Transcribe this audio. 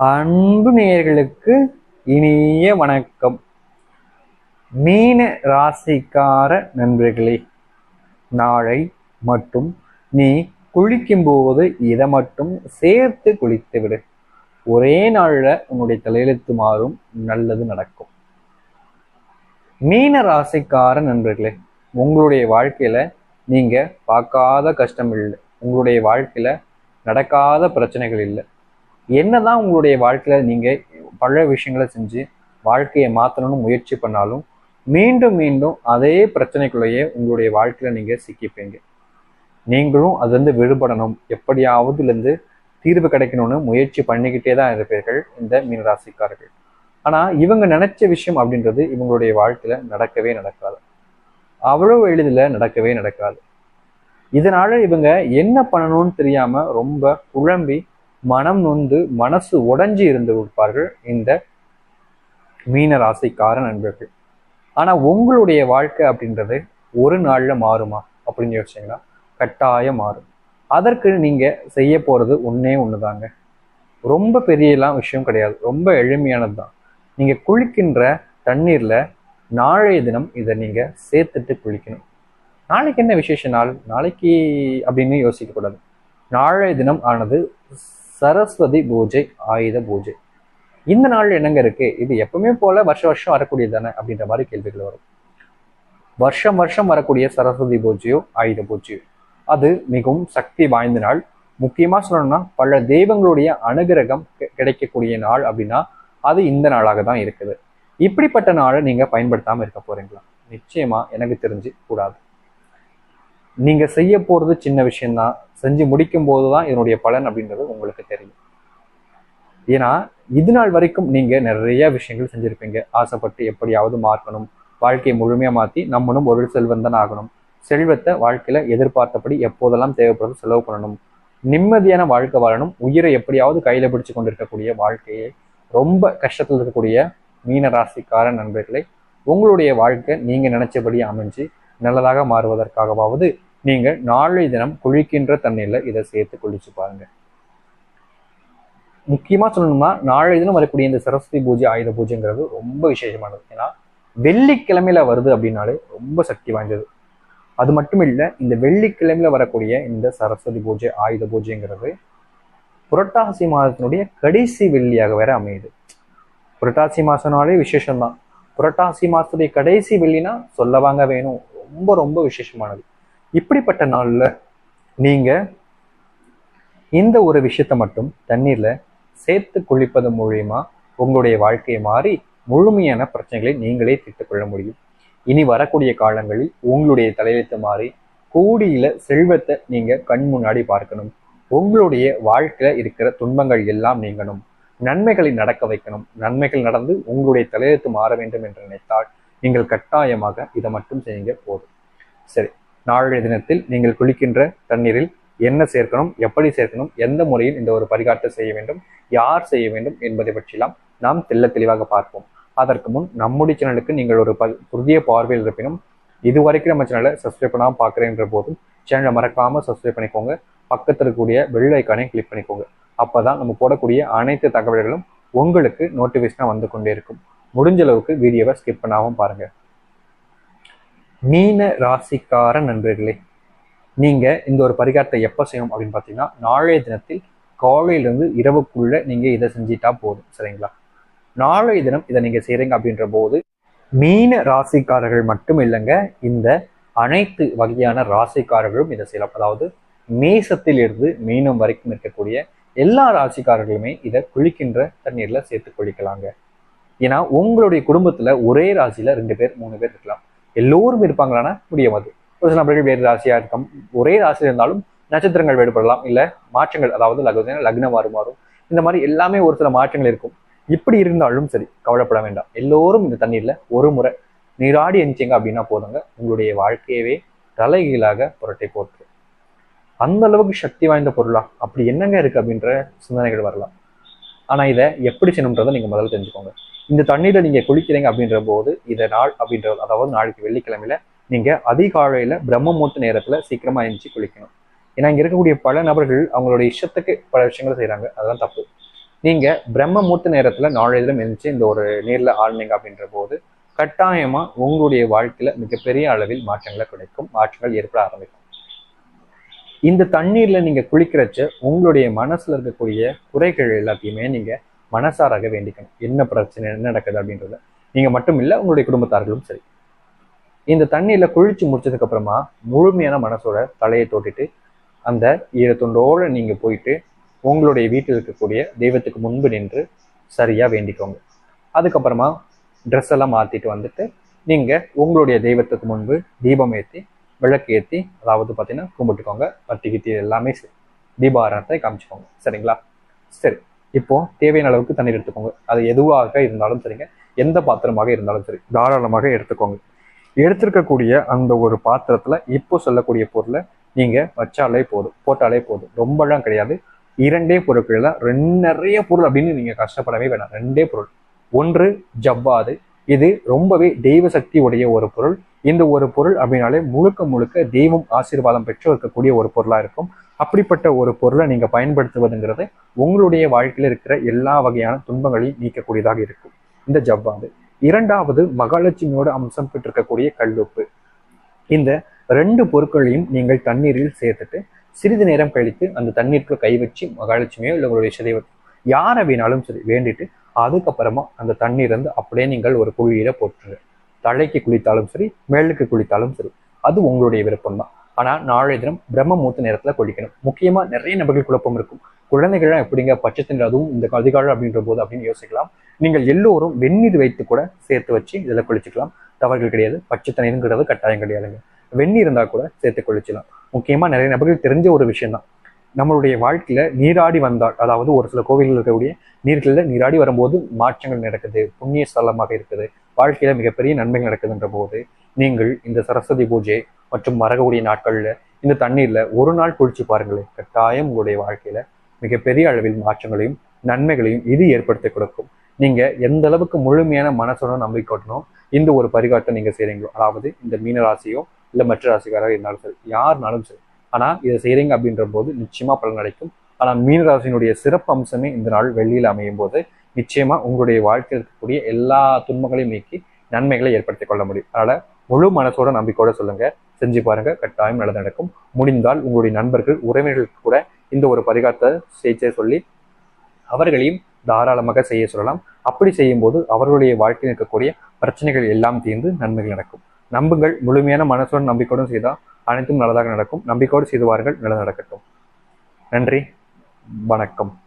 அன்பு நேயர்களுக்கு இனிய வணக்கம். மீன ராசிக்கார நண்பர்களே நாளை மட்டும் நீ குளிக்கும்போது இதை மட்டும் சேர்த்து குளித்து விடு ஒரே நாளில் உன்னுடைய தலையெழுத்து மாறும் நல்லது நடக்கும். மீன ராசிக்கார நண்பர்களே உங்களுடைய வாழ்க்கையில நீங்க பார்க்காத கஷ்டம் இல்லை. உங்களுடைய வாழ்க்கையில நடக்காத பிரச்சனைகள் இல்லை. என்னதான் உங்களுடைய வாழ்க்கையில நீங்க பல விஷயங்களை செஞ்சு வாழ்க்கையை மாற்றணும்னு முயற்சி பண்ணாலும் மீண்டும் மீண்டும் அதே பிரச்சனைக்குள்ளேயே உங்களுடைய வாழ்க்கையில நீங்க சிக்கிப்பீங்க. நீங்களும் அதுலேருந்து விடுபடணும். எப்படியாவதுலேருந்து தீர்வு கிடைக்கணும்னு முயற்சி பண்ணிக்கிட்டே தான் இருப்பீர்கள் இந்த மீனராசிக்காரர்கள். ஆனால் இவங்க நினைச்ச விஷயம் அப்படின்றது இவங்களுடைய வாழ்க்கையில் நடக்கவே நடக்காது. அவ்வளவு எளிதில் நடக்கவே நடக்காது. இதனால இவங்க என்ன பண்ணணும்னு தெரியாமல் ரொம்ப குழம்பி மனம் நொந்து மனசு உடைஞ்சு இருந்து கொடுப்பார்கள் இந்த மீன ராசிக்கார நண்பர்கள் ஆனா உங்களுடைய வாழ்க்கை அப்படின்றது ஒரு நாள்ல மாறுமா அப்படின்னு யோசிச்சீங்கன்னா கட்டாயம் மாறும். அதற்கு நீங்க செய்ய போறது ஒன்னே ஒண்ணுதாங்க. ரொம்ப பெரியலாம் விஷயம் கிடையாது. ரொம்ப எளிமையானது தான் நீங்க குளிக்கின்ற தண்ணீர்ல நாளைய தினம் இதை நீங்க சேர்த்துட்டு குளிக்கணும். நாளைக்கு என்ன விசேஷ நாள்? நாளைக்கு அப்படின்னு யோசிக்க கூடாது நாளைய தினம் ஆனது சரஸ்வதி பூஜை ஆயுத பூஜை. இந்த நாள் என்னங்க இருக்கு? இது எப்பவுமே போல வருஷ வருஷம் வரக்கூடியது தானே அப்படின்ற மாதிரி கேள்விகள் வரும். வருஷம் வருஷம் வரக்கூடிய சரஸ்வதி பூஜையோ ஆயுத பூஜையோ அது மிகவும் சக்தி வாய்ந்த நாள். முக்கியமா சொல்லணும்னா பல தெய்வங்களுடைய அனுகிரகம் கிடைக்கக்கூடிய நாள் அப்படின்னா அது இந்த நாளாக தான் இருக்குது. இப்படிப்பட்ட நாளை நீங்க பயன்படுத்தாம இருக்க போறீங்களா? நிச்சயமா எனக்கு தெரிஞ்சு கூடாது. நீங்க செய்ய போறது சின்ன விஷயம்தான். செஞ்சு முடிக்கும் போது தான் இதனுடைய பலன் அப்படின்றது உங்களுக்கு தெரியும். ஏன்னா இது நாள் வரைக்கும் நீங்க நிறைய விஷயங்கள் செஞ்சிருப்பீங்க. ஆசைப்பட்டு எப்படியாவது மாற்றணும் வாழ்க்கையை முழுமையா மாத்தி நம்மளும் ஒரு செல்வந்தன் ஆகணும். செல்வத்தை வாழ்க்கையில எதிர்பார்த்தபடி எப்போதெல்லாம் தேவைப்படுறது செலவு பண்ணணும். நிம்மதியான வாழ்க்கை வாழணும். உயிரை எப்படியாவது கையில பிடிச்சு கொண்டிருக்கக்கூடிய வாழ்க்கையை ரொம்ப கஷ்டத்தில் இருக்கக்கூடிய மீன ராசிக்கார நண்பர்களை உங்களுடைய வாழ்க்கை நீங்க நினைச்சபடி அமைஞ்சு நல்லதாக மாறுவதற்காகவாவது நீங்கள் நாளை தினம் குளிக்கின்ற தண்ணீரில் இதை சேர்த்து குளிச்சு பாருங்க. முக்கியமாக சொல்லணும்னா நாளை தினம் வரக்கூடிய இந்த சரஸ்வதி பூஜை ஆயுத பூஜைங்கிறது ரொம்ப விசேஷமானது. ஏன்னா வெள்ளிக்கிழமையில வருது அப்படின்னாலே ரொம்ப சக்தி வாய்ந்தது. அது மட்டும் இல்லை இந்த வெள்ளிக்கிழமையில வரக்கூடிய இந்த சரஸ்வதி பூஜை ஆயுத பூஜைங்கிறது புரட்டாசி மாதத்தினுடைய கடைசி வெள்ளியாக வேற அமையுது. புரட்டாசி மாசம்னாலே விசேஷம்தான். புரட்டாசி மாசத்துடைய கடைசி வெள்ளினா சொல்லவாங்க வேணும். ரொம்ப ரொம்ப விசேஷமானது. இப்படிப்பட்ட நாளில் நீங்கள் இந்த ஒரு விஷயத்தை மட்டும் தண்ணீரில் சேர்த்து குளிப்பது மூலியமா உங்களுடைய வாழ்க்கையை மாறி முழுமையான பிரச்சனைகளை நீங்களே தீர்த்துக் கொள்ள முடியும். இனி வரக்கூடிய காலங்களில் உங்களுடைய தலையெழுத்து மாறி கூடியில செல்வத்தை நீங்க கண் முன்னாடி பார்க்கணும். உங்களுடைய வாழ்க்கையில இருக்கிற துன்பங்கள் எல்லாம் நீங்கணும். நன்மைகளை நடக்க வைக்கணும். நன்மைகள் நடந்து உங்களுடைய தலையெழுத்து மாற வேண்டும் என்று நினைத்தால் நீங்கள் கட்டாயமாக இதை மட்டும் செய்யுங்க போதும். சரி. நாளைய தினத்தில் நீங்கள் குளிக்கின்ற தண்ணீரில் என்ன சேர்க்கணும் எப்படி சேர்க்கணும் எந்த முறையில் இந்த ஒரு பரிகாரத்தை செய்ய வேண்டும் யார் செய்ய வேண்டும் என்பதை பற்றியெல்லாம் நாம் தெல்ல தெளிவாக பார்ப்போம். அதற்கு முன் நம்முடைய சேனலுக்கு நீங்கள் ஒரு ப- புதிய பார்வையில் இருப்பினும் இதுவரைக்கும் நம்ம சேனலை சப்ஸ்கிரைப் பண்ணாமல் பார்க்குறேன்ற போதும் சேனலை மறக்காமல் சப்ஸ்கிரைப் பண்ணிக்கோங்க. பக்கத்தில் இருக்கக்கூடிய பெல் ஐக்கானை கிளிக் பண்ணிக்கோங்க. அப்பதான் நம்ம போடக்கூடிய அனைத்து தகவல்களும் உங்களுக்கு நோட்டிஃபிகேஷனாக வந்து கொண்டே இருக்கும். முடிஞ்ச அளவுக்கு வீடியோவை ஸ்கிப் பண்ணாமல் பாருங்க. மீன ராசிக்கார நண்பர்களே நீங்க இந்த ஒரு பரிகாரத்தை எப்போ செய்யணும் அப்படின்னு பார்த்தீங்கன்னா நாளைய தினத்தில் காலையிலிருந்து இரவுக்குள்ள நீங்க இதை செஞ்சிட்டா போதும் சரிங்களா? நாளைய தினம் இதை நீங்க செய்றீங்க அப்படின்ற போது மீன ராசிக்காரர்கள் மட்டும் இல்லைங்க இந்த அனைத்து வகையான ராசிக்காரர்களும் இதை செய்யலாம். அதாவது மேசத்தில் இருந்து மீனம் வரைக்கும் இருக்கக்கூடிய எல்லா ராசிக்காரர்களுமே இதை குளிக்கின்ற தண்ணீர்ல சேர்த்து குளிக்கலாங்க ஏன்னா உங்களுடைய குடும்பத்துல ஒரே ராசியில ரெண்டு பேர் மூணு பேர் இருக்கலாம். எல்லோரும் இருப்பாங்களான்னா முடியாது ஒரு சில நபர்கள் வேறு ராசியா இருக்கும் ஒரே ராசியில் இருந்தாலும் நட்சத்திரங்கள் வேறுபடலாம். இல்ல மாற்றங்கள் அதாவது லக்ன மாறு மாறும் இந்த மாதிரி எல்லாமே ஒரு சில மாற்றங்கள் இருக்கும். இப்படி இருந்தாலும் சரி கவலைப்பட வேண்டாம். எல்லோரும் இந்த தண்ணீர்ல ஒரு முறை நீராடி எணிச்சிங்க அப்படின்னா போதுங்க. உங்களுடைய வாழ்க்கையவே தலைகீழாக புரட்டை போட்டு. அந்த அளவுக்கு சக்தி வாய்ந்த பொருளா? அப்படி என்னங்க இருக்கு அப்படின்ற சிந்தனைகள் வரலாம். ஆனா இதை எப்படி செய்யணுன்றதை நீங்க முதல்ல தெரிஞ்சுக்கோங்க. இந்த தண்ணீரை நீங்க குளிக்கிறீங்க அப்படின்ற போது இதை நாள் அப்படின்ற அதாவது நாளைக்கு வெள்ளிக்கிழமையில நீங்க அதிகாலையில பிரம்ம மூத்த நேரத்துல சீக்கிரமா எழுந்துச்சு குளிக்கணும். ஏன்னா இங்க இருக்கக்கூடிய பல நபர்கள் அவங்களுடைய இஷ்டத்துக்கு பல விஷயங்களை செய்றாங்க. அதெல்லாம் தப்பு. நீங்க பிரம்ம மூர்த்த நேரத்துல நாளையிலும் எழுந்துச்சு இந்த ஒரு நீர்ல ஆழ்னீங்க அப்படின்ற போது கட்டாயமா உங்களுடைய வாழ்க்கையில மிகப்பெரிய அளவில் மாற்றங்களை கிடைக்கும். மாற்றங்கள் ஏற்பட ஆரம்பிக்கும். இந்த தண்ணீர்ல நீங்க குளிக்கிறச்ச உங்களுடைய மனசுல இருக்கக்கூடிய குறைகள் எல்லாத்தையுமே நீங்க மனசாராக வேண்டிக்கணும். என்ன பிரச்சனை என்ன நடக்குது அப்படின்றத. நீங்க மட்டும் இல்லை உங்களுடைய குடும்பத்தார்களும் சரி. இந்த தண்ணியில குளிச்சு முடிச்சதுக்கு அப்புறமா முழுமையான மனசோட தலையை தொட்டுட்டு அந்த ஈரத்துண்டோட நீங்க போயிட்டு உங்களுடைய வீட்டில் இருக்கக்கூடிய தெய்வத்துக்கு முன்பு நின்று சரியா வேண்டிக்கோங்க. அதுக்கப்புறமா ட்ரெஸ் எல்லாம் மாத்திட்டு வந்துட்டு நீங்க உங்களுடைய தெய்வத்துக்கு முன்பு தீபம் ஏற்றி விளக்கு ஏற்றி அதாவது பார்த்தீங்கன்னா கும்பிட்டுக்கோங்க பட்டி கித்தி எல்லாமே சரி. தீபாராதத்தை காமிச்சுக்கோங்க. சரிங்களா? சரி. இப்போ தேவையான அளவுக்கு தண்ணீர் எடுத்துக்கோங்க. அது எதுவாக இருந்தாலும் சரிங்க. எந்த பாத்திரமாக இருந்தாலும் சரி. தாராளமாக எடுத்துக்கோங்க. எடுத்திருக்கக்கூடிய அந்த ஒரு பாத்திரத்துல இப்போ சொல்லக்கூடிய பொருளை நீங்க வச்சாலே போதும். போட்டாலே போதும். ரொம்பலாம் கிடையாது. இரண்டே பொருட்கள் தான் ரெண்டு நிறைய பொருள் அப்படின்னு நீங்க கஷ்டப்படவே வேணாம். ரெண்டே பொருள். ஒன்று ஜவ்வாது. இது ரொம்பவே தெய்வ சக்தி உடைய ஒரு பொருள். இந்த ஒரு பொருள் அப்படின்னாலே முழுக்க முழுக்க தெய்வம் ஆசீர்வாதம் பெற்று இருக்கக்கூடிய ஒரு பொருளா இருக்கும். அப்படிப்பட்ட ஒரு பொருளை நீங்க பயன்படுத்துவதுங்கிறது உங்களுடைய வாழ்க்கையில் இருக்கிற எல்லா வகையான துன்பங்களையும் நீக்கக்கூடியதாக இருக்கும். இந்த ஜவ்வாது. இரண்டாவது மகாலட்சுமியோட அம்சம் பெற்றிருக்கக்கூடிய கல்லுப்பு. இந்த ரெண்டு பொருட்களையும் நீங்கள் தண்ணீரில் சேர்த்துட்டு சிறிது நேரம் கழித்து அந்த தண்ணீருக்குள்ள கை வச்சு மகாலட்சுமியோ இல்லை உங்களுடைய சிதைவ யாரை வேணாலும் சரி வேண்டிட்டு அதுக்கப்புறமா அந்த தண்ணீர் வந்து அப்படியே நீங்கள் ஒரு குழியில போட்டுரு. தலைக்கு குளித்தாலும் சரி மேலுக்கு குளித்தாலும் சரி அது உங்களுடைய விருப்பம் ஆனால் நாளைய தினம் பிரம்ம மூத்த நேரத்தில் குளிக்கணும் முக்கியமாக நிறைய நபர்கள் குழப்பம் இருக்கும். குழந்தைகள்லாம் எப்படிங்க பச்சை அதுவும் இந்த அதிகாலம் அப்படின்ற போது அப்படின்னு யோசிக்கலாம். நீங்கள் எல்லோரும் வெந்நீர் வைத்து கூட சேர்த்து வச்சு இதில் குளிச்சுக்கலாம் தவறுகள் கிடையாது. பச்சை கட்டாயம் கிடையாதுங்க. வெந்நீர் இருந்தால் கூட சேர்த்து குளிச்சலாம் முக்கியமாக நிறைய நபர்கள் தெரிஞ்ச ஒரு விஷயம் தான் நம்மளுடைய வாழ்க்கையில நீராடி வந்தால் அதாவது ஒரு சில கோவில்கள் இருக்கக்கூடிய நீர்களில் நீராடி வரும்போது மாற்றங்கள் நடக்குது. புண்ணிய ஸ்தலமாக இருக்குது. வாழ்க்கையில மிகப்பெரிய நன்மைகள் நடக்குதுன்ற போது நீங்கள் இந்த சரஸ்வதி பூஜை மற்றும் வரக்கூடிய நாட்களில் இந்த தண்ணீரில் ஒரு நாள் குளிச்சு பாருங்களேன். கட்டாயம் உங்களுடைய வாழ்க்கையில மிகப்பெரிய அளவில் மாற்றங்களையும் நன்மைகளையும் இது ஏற்படுத்தி கொடுக்கும். நீங்க எந்த அளவுக்கு முழுமையான மனசோட நம்பிக்கொட்டணும் இந்த ஒரு பரிகாரத்தை நீங்க செய்றீங்களோ அதாவது இந்த மீன ராசியோ இல்ல மற்ற ராசிக்காராக இருந்தாலும் சரி யாருனாலும் சரி. ஆனா இதை செய்றீங்க அப்படின்ற போது நிச்சயமா பலன் கிடைக்கும். ஆனா மீனராசியினுடைய சிறப்பு அம்சமே இந்த நாள் வெள்ளியில் அமையும் போது நிச்சயமா உங்களுடைய வாழ்க்கையில் இருக்கக்கூடிய எல்லா துன்பங்களையும் நீக்கி நன்மைகளை ஏற்படுத்திக் கொள்ள முடியும். அதனால முழு மனசோட நம்பிக்கையோட சொல்லுங்க. செஞ்சு பாருங்க கட்டாயம் நல்லது நடக்கும். முடிந்தால் உங்களுடைய நண்பர்கள் உறவினர்களுக்கு கூட இந்த ஒரு பரிகாரத்தை செய்ய சொல்லி அவர்களையும் தாராளமாக செய்ய சொல்லலாம். அப்படி செய்யும்போது அவர்களுடைய வாழ்க்கையில் இருக்கக்கூடிய பிரச்சனைகள் எல்லாம் தீர்ந்து நன்மைகள் நடக்கும். நம்புங்கள். முழுமையான மனசுடன் நம்பிக்கையோடும் செய்தால் அனைத்தும் நல்லதாக நடக்கும். நம்பிக்கையோடு செய்து வாருங்கள். நல்லது நடக்கட்டும். நன்றி. வணக்கம்.